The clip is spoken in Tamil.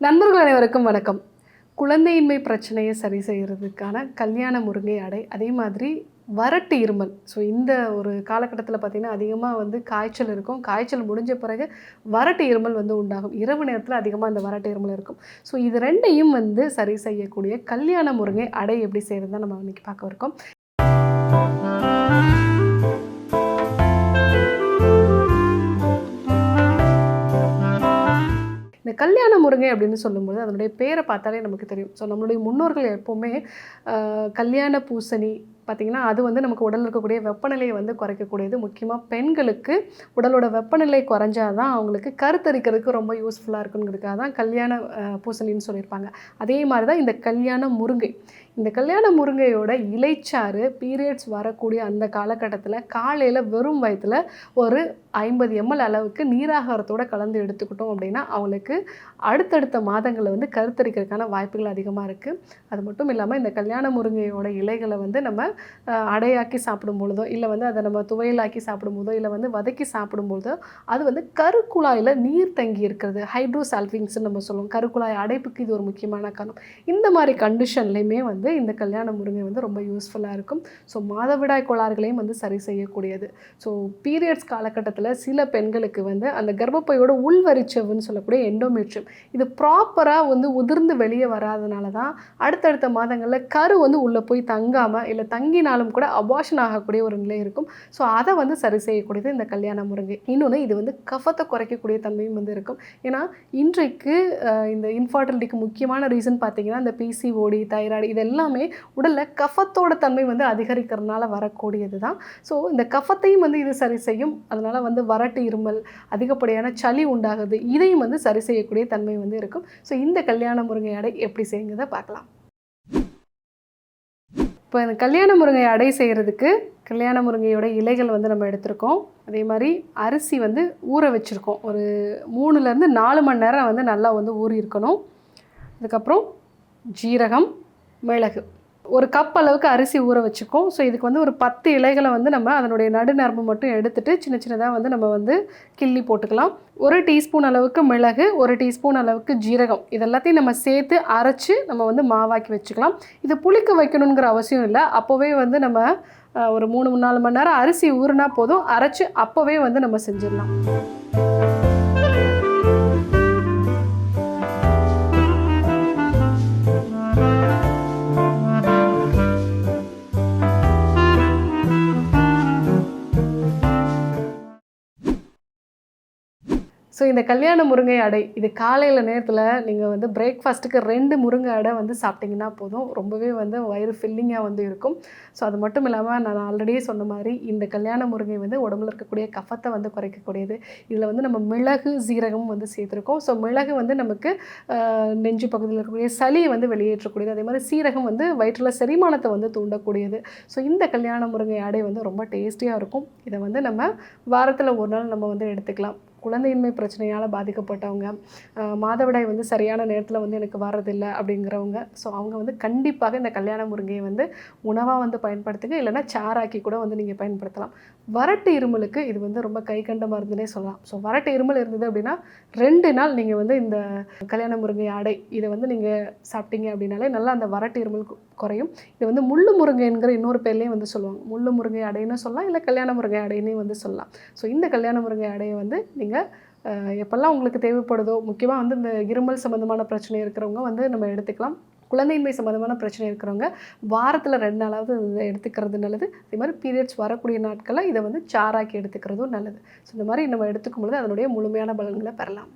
நண்பர்கள் அனைவருக்கும் வணக்கம். குழந்தையின்மை பிரச்சனையை சரி செய்கிறதுக்கான கல்யாண முருங்கை அடை அதே மாதிரி வறட்டு இருமல். ஸோ இந்த ஒரு காலகட்டத்தில் பார்த்திங்கன்னா அதிகமாக வந்து காய்ச்சல் இருக்கும். காய்ச்சல் முடிஞ்ச பிறகு வறட்டு இருமல் வந்து உண்டாகும். இரவு நேரத்தில் அதிகமாக இந்த வறட்டு இருமல் இருக்கும். ஸோ இது ரெண்டையும் வந்து சரி செய்யக்கூடிய கல்யாண முருங்கை அடை எப்படி செய்கிறது தான் நம்ம இன்றைக்கி பார்க்க இருக்கோம். கல்யாண முருங்கை அப்படின்னு சொல்லும்போது அதனுடைய பேரை பார்த்தாலே நமக்கு தெரியும். ஸோ நம்மளுடைய முன்னோர்கள் எப்போவுமே கல்யாண பூசணி பார்த்திங்கன்னா அது வந்து நமக்கு உடலில் இருக்கக்கூடிய வெப்பநிலையை வந்து குறைக்கக்கூடியது. முக்கியமாக பெண்களுக்கு உடலோட வெப்பநிலை குறைஞ்சாதான் அவங்களுக்கு கருத்தரிக்கிறதுக்கு ரொம்ப யூஸ்ஃபுல்லாக இருக்குங்கிறதுக்காக தான் கல்யாண பூசணின்னு சொல்லியிருப்பாங்க. அதே மாதிரி தான் இந்த கல்யாண முருங்கை. இந்த கல்யாண முருங்கையோட இலைச்சாறு பீரியட்ஸ் வரக்கூடிய அந்த காலகட்டத்தில் காலையில் வெறும் வயத்தில் ஒரு ஐம்பது எம்எல் அளவுக்கு நீராகாரத்தோடு கலந்து எடுத்துக்கிட்டோம் அப்படின்னா அவங்களுக்கு அடுத்தடுத்த மாதங்களில் வந்து கருத்தரிக்கிறதுக்கான வாய்ப்புகள் அதிகமாக இருக்குது அது மட்டும் இல்லாமல் இந்த கல்யாண முருங்கையோட இலைகளை வந்து நம்ம அடையாக்கி சாப்பிடும் பொழுதோ இல்லை வந்து அதை நம்ம துவையலாக்கி சாப்பிடும்போதோ இல்லை வந்து வதக்கி சாப்பிடும்போதோ அது வந்து கருக்குழாயில் நீர் தங்கி இருக்கிறது. ஹைட்ரோசால்விங்ஸ்னு நம்ம சொல்லுவோம். கருக்குழாய் அடைப்புக்கு இது ஒரு முக்கியமான காரணம். இந்த மாதிரி கண்டிஷன்லையுமே வந்து இந்த கல்யாண முருங்கை வந்து ரொம்ப யூஸ்ஃபுல்லாக இருக்கும். ஸோ மாதவிடாய் கோளாறுகளையும் வந்து சரி செய்யக்கூடியது. ஸோ பீரியட்ஸ் காலகட்டத்தில் சில பெண்களுக்கு வந்து அந்த கர்ப்பப்பையோட உள்வரிச்சவுன்னு சொல்லக்கூடிய எண்டோமெட்ரியம். இது ப்ராப்பராக வந்து உதிர்ந்து வெளியே வராதனால தான் அடுத்தடுத்த மாதங்களில் கரு வந்து உள்ளே போய் தங்காமல் இல்லை தங்கினாலும் கூட அபாஷன் ஆகக்கூடிய ஒரு நிலை இருக்கும். ஸோ அதை வந்து சரி செய்யக்கூடியது இந்த கல்யாண முருங்கை. இன்னொன்று இது வந்து கஃபத்தை குறைக்கக்கூடிய தன்மையும் வந்து இருக்கும். ஏன்னா இன்றைக்கு இந்த இன்ஃபர்டிலிட்டிக்கு முக்கியமான ரீசன் பார்த்தீங்கன்னா இந்த பிசிஓடி தைராய்டு இது எல்லாமே உடலில் கஃபத்தோட தன்மை வந்து அதிகரிக்கிறதுனால வரக்கூடியது தான் ஸோ இந்த கஃபத்தையும் வந்து இது சரி செய்யும். அதனால் வந்து வறட்டு இருமல் அதிகப்படியான சளி உண்டாகுது. இதையும் வந்து சரி செய்யக்கூடிய தன்மை வந்து இருக்கும். ஸோ இந்த கல்யாண முருங்கை அடை எப்படி செய்யுங்கிறத பார்க்கலாம். இப்போ இந்த கல்யாண முருங்கை அடை செய்கிறதுக்கு கல்யாண முருங்கையோட இலைகள் வந்து நம்ம எடுத்திருக்கோம். அதே மாதிரி அரிசி வந்து ஊற வச்சுருக்கோம். ஒரு மூணுலேருந்து நாலு மணி நேரம் வந்து நல்லா வந்து ஊறி இருக்கணும் அதுக்கப்புறம் ஜீரகம் மிளகு. ஒரு கப் அளவுக்கு அரிசி ஊற வச்சுக்கோம். ஸோ இதுக்கு வந்து ஒரு பத்து இலைகளை வந்து நம்ம அதனுடைய நடுநரம்பு மட்டும் எடுத்துட்டு சின்ன சின்னதாக வந்து நம்ம வந்து கிள்ளி போட்டுக்கலாம். ஒரு டீஸ்பூன் அளவுக்கு மிளகு ஒரு டீஸ்பூன் அளவுக்கு ஜீரகம். இதெல்லாத்தையும் நம்ம சேர்த்து அரைச்சி நம்ம வந்து மாவாக்கி வச்சுக்கலாம். இது புளிக்க வைக்கணுங்கிற அவசியம் இல்லை. அப்போவே வந்து நம்ம ஒரு மூணு நாலு மணி நேரம் அரிசி ஊறுனா போதும். அரைச்சி அப்போவே வந்து நம்ம செஞ்சிடலாம். ஸோ இந்த கல்யாண முருங்கை அடை இது காலையில் நேரத்தில் நீங்கள் வந்து பிரேக்ஃபாஸ்ட்டுக்கு ரெண்டு முருங்கை அடை வந்து சாப்பிட்டிங்கன்னா போதும். ரொம்பவே வந்து வயிறு ஃபில்லிங்காக வந்து இருக்கும். ஸோ அது மட்டும் இல்லாமல் நான் ஆல்ரெடியே சொன்ன மாதிரி இந்த கல்யாண முருங்கை வந்து உடம்புல இருக்கக்கூடிய கஃபத்தை வந்து குறைக்கக்கூடியது. இதில் வந்து நம்ம மிளகு சீரகம் வந்து சேர்த்துருக்கோம். ஸோ மிளகு வந்து நமக்கு நெஞ்சு பகுதியில் இருக்கக்கூடிய சளியை வந்து வெளியேற்றக்கூடியது. அதே மாதிரி சீரகம் வந்து வயிற்றில் செரிமானத்தை வந்து தூண்டக்கூடியது. ஸோ இந்த கல்யாண முருங்கை அடை வந்து ரொம்ப டேஸ்டியாக இருக்கும். இதை வந்து நம்ம வாரத்தில் ஒரு நாள் நம்ம வந்து எடுத்துக்கலாம். குழந்தையின்மை பிரச்சனையால் பாதிக்கப்பட்டவங்க மாதவிடாய் வந்து சரியான நேரத்தில் வந்து எனக்கு வர்றதில்லை அப்படிங்கிறவங்க ஸோ அவங்க வந்து கண்டிப்பாக இந்த கல்யாண முருங்கையை வந்து உணவாக வந்து பயன்படுத்துங்க. இல்லைன்னா சாராக்கி கூட வந்து நீங்கள் பயன்படுத்தலாம். வறட்டு இருமலுக்கு இது வந்து ரொம்ப கை கண்ட மருந்துனே சொல்லலாம். ஸோ வரட்டு இருமல் இருந்தது அப்படின்னா ரெண்டு நாள் நீங்கள் வந்து இந்த கல்யாண முருங்கை ஆடை இதை வந்து நீங்கள் சாப்பிட்டீங்க அப்படின்னாலே நல்லா அந்த வறட்டு இருமல் குறையும். இது வந்து முள்ளு முருங்கைங்கிற இன்னொரு பேர்லேயும் வந்து சொல்லுவாங்க. முள்ளு முருங்கை அடைன்னு சொல்லலாம் இல்லை கல்யாண முருங்கை அடைன்னே வந்து சொல்லலாம். ஸோ இந்த கல்யாண முருங்கை அடையை வந்து நீங்கள் நீங்கள் எப்பெல்லாம் உங்களுக்கு தேவைப்படுதோ முக்கியமாக வந்து இந்த இருமல் சம்மந்தமான பிரச்சனை இருக்கிறவங்க வந்து நம்ம எடுத்துக்கலாம். குழந்தையின்மை சம்மந்தமான பிரச்சனை இருக்கிறவங்க வாரத்தில் ரெண்டு நாளாவது இதை எடுத்துக்கிறது நல்லது. அதே மாதிரி பீரியட்ஸ் வரக்கூடிய நாட்களில் இதை வந்து சாராக்கி எடுத்துக்கிறதும் நல்லது. ஸோ இந்த மாதிரி நம்ம எடுத்துக்கும் பொழுது அதனுடைய முழுமையான பலன்களை பெறலாம்.